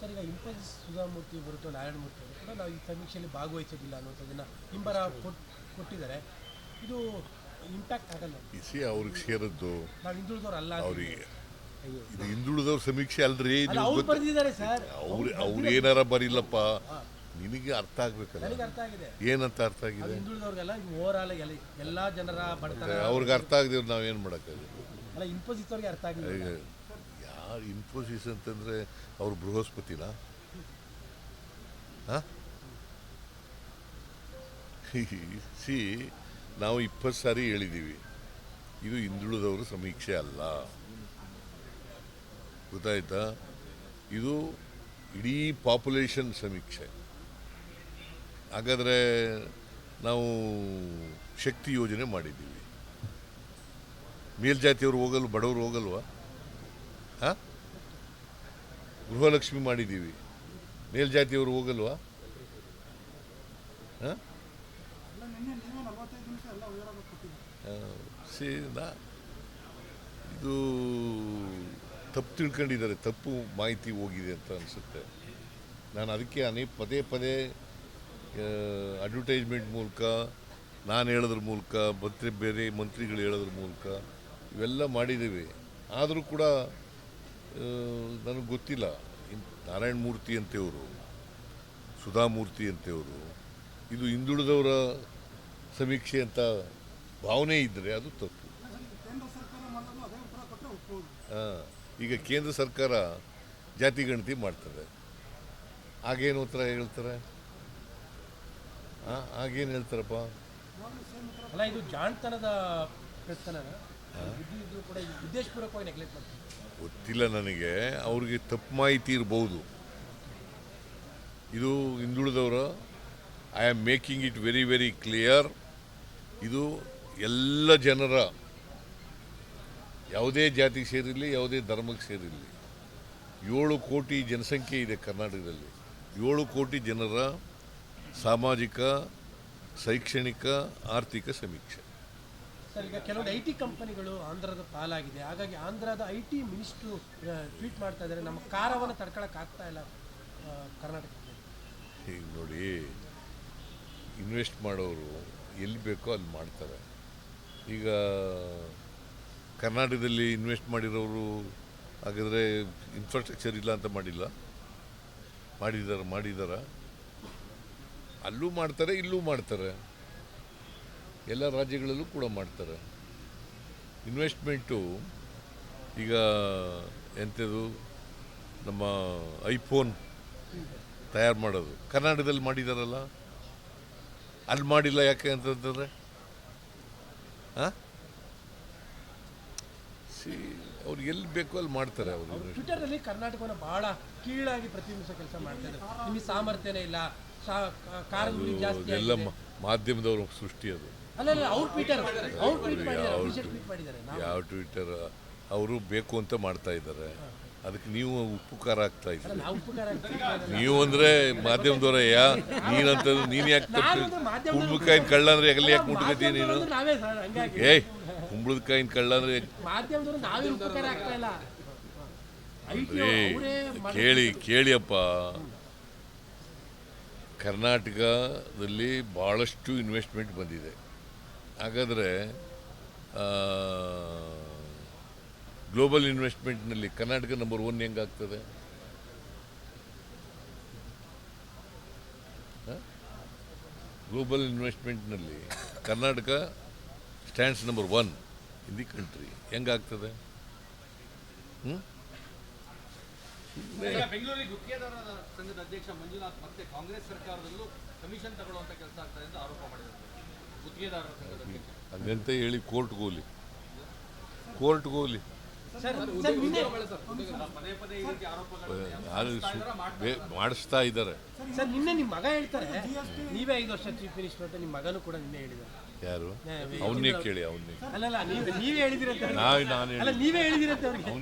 Sir ಈಗ ಇನ್ಫೋಸಿಸ್ ಸುಧಾಮೂರ್ತಿ ಹೊರತು ನಾರಾಯಣಮೂರ್ತಿ ಅವರು ಕೂಡ ನಾವು ಈ ಸಮೀಕ್ಷೆಯಲ್ಲಿ ಭಾಗವಹಿಸೋದಿಲ್ಲ ಅನ್ನೋಂಥದ್ದನ್ನು ಹಿಂಬರ ಕೊಟ್ ಕೊಟ್ಟಿದ್ದಾರೆ. ಇದು ಇಂಪ್ಯಾಕ್ಟ್ ಆಗಲ್ಲ. ಇಸಿ ಅವ್ರಿಗೆ ಸೇರದ್ದು ನಾವು ಹಿಂದುಳಿದವ್ರು ಅಲ್ಲ ಅವ್ರಿಗೆ. ಇದು ಹಿಂದುಳಿದವ್ರ ಸಮೀಕ್ಷೆ ಅಲ್ರಿ ಅವ್ರು ಬರೆದಿದ್ದಾರೆ ಸರ್. ಅವ್ರು ಅವ್ರು ಏನಾರ ಬರಿಲ್ಲಪ್ಪ ನಿನಗೆ ಅರ್ಥ ಆಗ್ಬೇಕಲ್ಲ. ನನಗೆ ಅರ್ಥ ಆಗಿದೆ. ಏನಂತ ಅರ್ಥ ಆಗಿದೆ? ಹಿಂದುಳಿದವ್ರಿಗೆಲ್ಲ ಓವರ್ ಆಲ್ ಎಲ್ಲ ಎಲ್ಲಾ ಜನರ ಬಡತನ ಅವ್ರಿಗೆ ಅರ್ಥ ಆಗದೆ ನಾವೇನು ಮಾಡೋಕ್ಕಾಗಲ್ಲ. ಅಲ್ಲ ಇನ್ಫೋಸಿಸ್ ಅವ್ರಿಗೆ ಅರ್ಥ ಆಗಿದೆ ಇನ್ಫೋಸಿಸ್ ಅಂತಂದ್ರೆ ಅವ್ರು ಬೃಹಸ್ಪತಿನ? ಸಿ, ನಾವು ಇಪ್ಪತ್ತು ಸಾರಿ ಹೇಳಿದ್ದೀವಿ ಇದು ಹಿಂದುಳಿದವರು ಸಮೀಕ್ಷೆ ಅಲ್ಲ. ಗೊತ್ತಾಯ್ತಾ? ಇದು ಇಡೀ ಪಾಪ್ಯುಲೇಷನ್ ಸಮೀಕ್ಷೆ. ಹಾಗಾದರೆ ನಾವು ಶಕ್ತಿ ಯೋಜನೆ ಮಾಡಿದ್ದೀವಿ. ಮೇಲ್ಜಾತಿಯವರು ಹೋಗಲ್ವ, ಬಡವರು ಹೋಗಲ್ವಾ? ಹಾಂ? ಗೃಹಲಕ್ಷ್ಮಿ ಮಾಡಿದ್ದೀವಿ. ಮೇಲ್ಜಾತಿಯವರು ಹೋಗಲ್ವಾ? ಹಾಂ? ನಾ, ಇದು ತಪ್ಪು ತಿಳ್ಕೊಂಡಿದ್ದಾರೆ. ತಪ್ಪು ಮಾಹಿತಿ ಹೋಗಿದೆ ಅಂತ ಅನಿಸುತ್ತೆ. ನಾನು ಅದಕ್ಕೆ ಅನೇಕ ಪದೇ ಪದೇ ಅಡ್ವರ್ಟೈಸ್ಮೆಂಟ್ ಮೂಲಕ, ನಾನು ಹೇಳೋದ್ರ ಮೂಲಕ, ಮತ್ತೆ ಬೇರೆ ಮಂತ್ರಿಗಳು ಹೇಳೋದ್ರ ಮೂಲಕ, ಇವೆಲ್ಲ ಮಾಡಿದ್ದೀವಿ. ಆದರೂ ಕೂಡ ನನಗೆ ಗೊತ್ತಿಲ್ಲ. ನಾರಾಯಣ ಮೂರ್ತಿ ಅಂತೆಯವರು ಸುಧಾಮೂರ್ತಿ ಅಂತೆಯವರು ಇದು ಹಿಂದುಳಿದವರ ಸಮೀಕ್ಷೆ ಅಂತ ಭಾವನೆ ಇದ್ದರೆ ಅದು ತಪ್ಪು. ಹಾಂ ಈಗ ಕೇಂದ್ರ ಸರ್ಕಾರ ಜಾತಿ ಗಣತಿ ಮಾಡ್ತದೆ. ಆಗೇನು ಉತ್ತರ ಹೇಳ್ತಾರೆ? ಆ, ಆಗೇನು ಹೇಳ್ತಾರಪ್ಪ? ಅಲ್ಲ ಇದು ಜಾಣ್ತನದ ಗೊತ್ತಿಲ್ಲ ನನಗೆ. ಅವ್ರಿಗೆ ತಪ್ಪು ಮಾಹಿತಿ ಇರಬಹುದು ಇದು ಹಿಂದುಳಿದವರು I am making it very very clear ಇದು ಎಲ್ಲ ಜನರ ಯಾವುದೇ ಜಾತಿಗೆ ಸೇರಿರಲಿ, ಯಾವುದೇ ಧರ್ಮಕ್ಕೆ ಸೇರಿರಲಿ. ಏಳು ಕೋಟಿ ಜನಸಂಖ್ಯೆ ಇದೆ ಕರ್ನಾಟಕದಲ್ಲಿ. ಏಳು ಕೋಟಿ ಜನರ ಸಾಮಾಜಿಕ, ಶೈಕ್ಷಣಿಕ, ಆರ್ಥಿಕ ಸಮೀಕ್ಷೆ. ಸರ್, ಈಗ ಕೆಲವೊಂದು ಐ ಟಿ ಕಂಪನಿಗಳು ಆಂಧ್ರದ ಪಾಲಾಗಿದೆ. ಹಾಗಾಗಿ ಆಂಧ್ರದ ಐ ಟಿ ಮಿನಿಸ್ಟ್ರು ಟ್ವೀಟ್ ಮಾಡ್ತಾ ಇದ್ದಾರೆ. ನಮ್ಮ ಕಾರವನ್ನು ತಡ್ಕೊಳಕ್ ಆಗ್ತಾ ಇಲ್ಲ ಕರ್ನಾಟಕಕ್ಕೆ. ಈಗ ನೋಡಿ ಇನ್ವೆಸ್ಟ್ ಮಾಡೋರು ಎಲ್ಲಿ ಬೇಕೋ ಅಲ್ಲಿ ಮಾಡ್ತಾರೆ. ಈಗ ಕರ್ನಾಟಕದಲ್ಲಿ ಇನ್ವೆಸ್ಟ್ ಮಾಡಿರೋರು ಹಾಗಾದರೆ ಇನ್ಫ್ರಾಸ್ಟ್ರಕ್ಚರ್ ಇಲ್ಲ ಅಂತ ಮಾಡಿಲ್ಲ. ಮಾಡಿದಾರ ಮಾಡಿದಾರ. ಅಲ್ಲೂ ಮಾಡ್ತಾರೆ, ಇಲ್ಲೂ ಮಾಡ್ತಾರೆ. ಎಲ್ಲ ರಾಜ್ಯಗಳಲ್ಲೂ ಕೂಡ ಮಾಡ್ತಾರೆ. ಇನ್ವೆಸ್ಟ್ಮೆಂಟು ಈಗ ಎಂಥದ್ದು ನಮ್ಮ ಐಫೋನ್ ತಯಾರು ಮಾಡೋದು. ಕರ್ನಾಟಕದಲ್ಲಿ ಮಾಡಿದಾರಲ್ಲ? ಅಲ್ಲಿ ಮಾಡಿಲ್ಲ ಯಾಕೆ ಅಂತಂದರೆ ಹಾಂ ಸಿ ಅವ್ರು ಎಲ್ಲಿ ಬೇಕೋ ಅಲ್ಲಿ ಮಾಡ್ತಾರೆ ಅವರು ಟ್ವಿಟರಲ್ಲಿ ಕರ್ನಾಟಕವನ್ನು ಬಹಳ ಕೀಳಾಗಿ ಪ್ರತಿಬಿಂಬಿಸೋ ಕೆಲಸ ಮಾಡ್ತಾರೆ ನಿಮಗೆ ಸಾಮರ್ಥ್ಯನೇ ಇಲ್ಲ. ಎಲ್ಲ. ಮಾಧ್ಯಮದವ್ರ ಸೃಷ್ಟಿ ಅದು. ಯಾವ ಟ್ವಿಟರ್ ಅವರು ಬೇಕು ಅಂತ ಮಾಡ್ತಾ ಇದ್ದಾರೆ. ಅದಕ್ಕೆ ನೀವು ಉಪಕಾರ ಆಗ್ತಾ ಇದ್ದೀರಿ. ನೀವು ಅಂದ್ರೆ ಮಾಧ್ಯಮದವರ ಯಾ? ನೀನಂತ ನೀನ್ ಯಾಕೆ ಕುಂಬಳಕಾಯಿನ ಕಳ್ಳ ಅಂದ್ರೆ ಎಲ್ಲಿ ಯಾಕೆ ಮುಟ್ಕೋತೀನಿ ನೀನು? ಏಯ್ ಕುಂಬಳಕಾಯಿನ ಕಳ್ಳ ಅಂದ್ರೆ ಏಯ್ ಏ, ಕೇಳಿ ಕೇಳಿಯಪ್ಪ. ಕರ್ನಾಟಕದಲ್ಲಿ ಭಾಳಷ್ಟು ಇನ್ವೆಸ್ಟ್ಮೆಂಟ್ ಬಂದಿದೆ. ಹಾಗಾದರೆ ಗ್ಲೋಬಲ್ ಇನ್ವೆಸ್ಟ್ಮೆಂಟ್ನಲ್ಲಿ ಕರ್ನಾಟಕ ನಂಬರ್ ಒನ್ ಹೆಂಗಾಗ್ತದೆ? Global ಇನ್ವೆಸ್ಟ್ಮೆಂಟ್ನಲ್ಲಿ Karnataka stands number one in the country ಹೆಂಗಾಗ್ತದೆ? ಹ್ಞೂ ಬೆಂಗಳೂರಿಗೆ ಸಂಘದ ಅಧ್ಯಕ್ಷ ಮಂಜುನಾಥ್ ಮತ್ತೆ ಕಾಂಗ್ರೆಸ್ ಸರ್ಕಾರದಲ್ಲೂ ಕಮಿಷನ್ ತಗೊಳ್ಳುವಂತ ಕೆಲಸ ಆಗ್ತದೆ ಅಂತ ಆರೋಪ ಮಾಡಿದ್ದಾರೆ. ಸಂಘದ ಹೇಳಿ ಕೋರ್ಟ್ ಗೋಲಿ. ಕೋರ್ಟ್ ಗೋಲಿ. ಸರ್ ಸರ್ ನಿನ್ನೆ ಪದೇ ಪದೇ ಈ ರೀತಿ ಆರೋಪಗಳು ಅದು ಮಾಡಿಸ್ತಾ ಇದ್ದಾರೆ. ಸರ್ ನಿನ್ನೆ ನಿಮ್ಮ ಮಗ ಹೇಳ್ತಾರೆ ನೀವೇ ಐದು ವರ್ಷ ಚೀಫ್ ಮಿನಿಸ್ಟರ್ ಅಂತ ನಿಮ್ಮ ಮಗನೂ ಕೂಡ ನಿನ್ನೆ ಹೇಳಿದ್ದಾರೆ. ಯಾರು? ಅವನ್ನೇ ಕೇಳಿ ಅವನ್ನೇ. ಅಲ್ಲಲ್ಲ ನೀವು ನೀವೇ ಹೇಳಿದಿರಂತೆ ನಾವೇ ನಾನು ಅಲ್ಲ ನೀವೇ ಹೇಳಿದಿರಂತೆ ಅವ್ರಿಗೆ.